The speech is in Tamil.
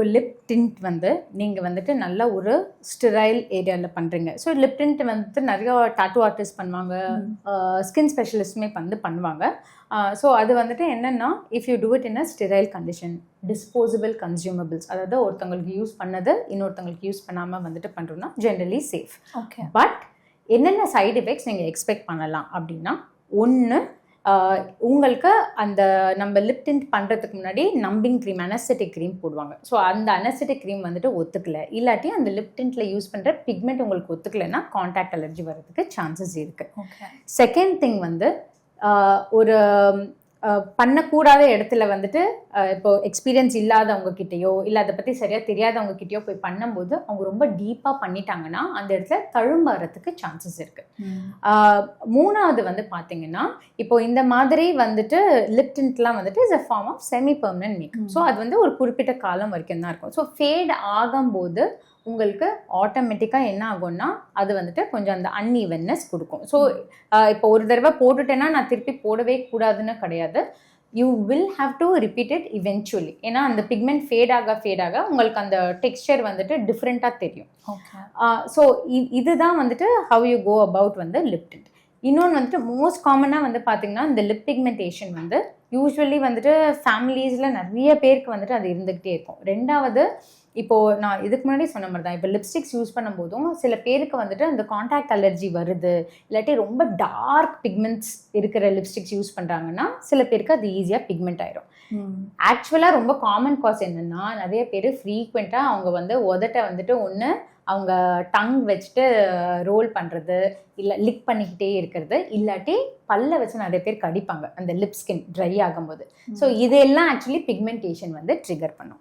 இப்போ லிப் டிண்ட் வந்து நீங்கள் வந்துட்டு நல்ல ஒரு ஸ்டிரைல் ஏரியாவில் பண்ணுறீங்க ஸோ லிப் டிண்ட் வந்துட்டு நிறைய டாட்டூ ஆர்டிஸ்ட் பண்ணுவாங்க. ஸ்கின் ஸ்பெஷலிஸ்ட்டுமே வந்து பண்ணுவாங்க. ஸோ அது வந்துட்டு என்னென்னா if you do it in a sterile condition disposable consumables அதாவது ஒருத்தவங்களுக்கு யூஸ் பண்ணது இன்னொருத்தவங்களுக்கு யூஸ் பண்ணாமல் வந்துட்டு பண்ணுறோம்னா ஜென்ரலி சேஃப் ஓகே பட் என்னென்ன சைடு எஃபெக்ட்ஸ் நீங்கள் எக்ஸ்பெக்ட் பண்ணலாம் அப்படின்னா ஒன்று உங்களுக்கு அந்த நம்ம லிப் டிண்ட் பண்ணுறதுக்கு முன்னாடி நம்பிங் க்ரீம் அனஸ்தட்டிக் க்ரீம் போடுவாங்க. ஸோ அந்த அனஸ்தட்டிக் க்ரீம் வந்துட்டு ஒத்துக்கல. இல்லாட்டி அந்த லிப் டிண்ட்டில் யூஸ் பண்ணுற பிக்மெண்ட் உங்களுக்கு ஒத்துக்கலைன்னா காண்டாக்ட் அலர்ஜி வர்றதுக்கு சான்சஸ் இருக்குது செகண்ட் திங் வந்து ஒரு பண்ணக்கூடாத இடத்துல வந்துட்டு இப்போ எக்ஸ்பீரியன்ஸ் இல்லாதவங்க கிட்டயோ இல்லை அதை பற்றி சரியாக தெரியாதவங்க கிட்டயோ போய் பண்ணும்போது அவங்க ரொம்ப டீப்பாக பண்ணிட்டாங்கன்னா அந்த இடத்துல தழும்பாறதுக்கு சான்சஸ் இருக்கு. ஆஹ், மூணாவது வந்து பார்த்தீங்கன்னா இப்போ இந்த மாதிரி வந்துட்டு லிப் டிண்ட்லாம் வந்துட்டு is a form of semi permanent makeup. So அது வந்து ஒரு குறிப்பிட்ட காலம் வரைக்கும் தான் இருக்கும். ஸோ ஃபேட் ஆகும்போது உங்களுக்கு ஆட்டோமேட்டிக்காக என்ன ஆகும்னா அது வந்துட்டு கொஞ்சம் அந்த அன்இவன்னஸ் கொடுக்கும். ஸோ இப்போ ஒரு தடவை போட்டுட்டேன்னா நான் திருப்பி போடவே கூடாதுன்னு கிடையாது. You will have to repeat it eventually ஏன்னா அந்த பிக்மெண்ட் ஃபேட் ஆக ஃபேட் ஆக உங்களுக்கு அந்த டெக்ஸ்சர் வந்துட்டு டிஃப்ரெண்ட்டாக தெரியும். ஸோ இதுதான் வந்துட்டு ஹவ் யூ கோ அபவுட் வந்து லிப் டிண்ட் இன்னொன்று வந்துட்டு மோஸ்ட் காமனாக வந்து பார்த்தீங்கன்னா இந்த லிப் பிக்மெண்டேஷன் வந்து யூஸ்வலி வந்துட்டு ஃபேமிலிஸில் நிறைய பேருக்கு வந்துட்டு அது இருந்துக்கிட்டே இருக்கும். ரெண்டாவது இப்போது நான் இதுக்கு முன்னாடி சொன்ன மாதிரி தான் இப்போ லிப்ஸ்டிக்ஸ் யூஸ் பண்ணும்போதும் சில பேருக்கு வந்துட்டு அந்த காண்டாக்ட் அலர்ஜி வருது இல்லாட்டி ரொம்ப டார்க் பிக்மெண்ட்ஸ் இருக்கிற லிப்ஸ்டிக்ஸ் யூஸ் பண்ணுறாங்கன்னா சில பேருக்கு அது ஈஸியாக பிக்மெண்ட் ஆயிரும். ஆக்சுவலாக ரொம்ப காமன் காஸ் என்னென்னா நிறைய பேர் ஃப்ரீக்வெண்ட்டாக அவங்க வந்து உதட்ட வந்துட்டு ஒன்று அவங்க டங் வச்சுட்டு ரோல் பண்ணுறது இல்லை லிக் பண்ணிக்கிட்டே இருக்கிறது இல்லாட்டி பல்ல வச்சு நிறைய பேர் கடிப்பாங்க. அந்த லிப் ஸ்கின் ட்ரை ஆகும்போது. ஸோ இதெல்லாம் ஆக்சுவலி பிக்மெண்டேஷன் வந்து ட்ரிகர் பண்ணும்.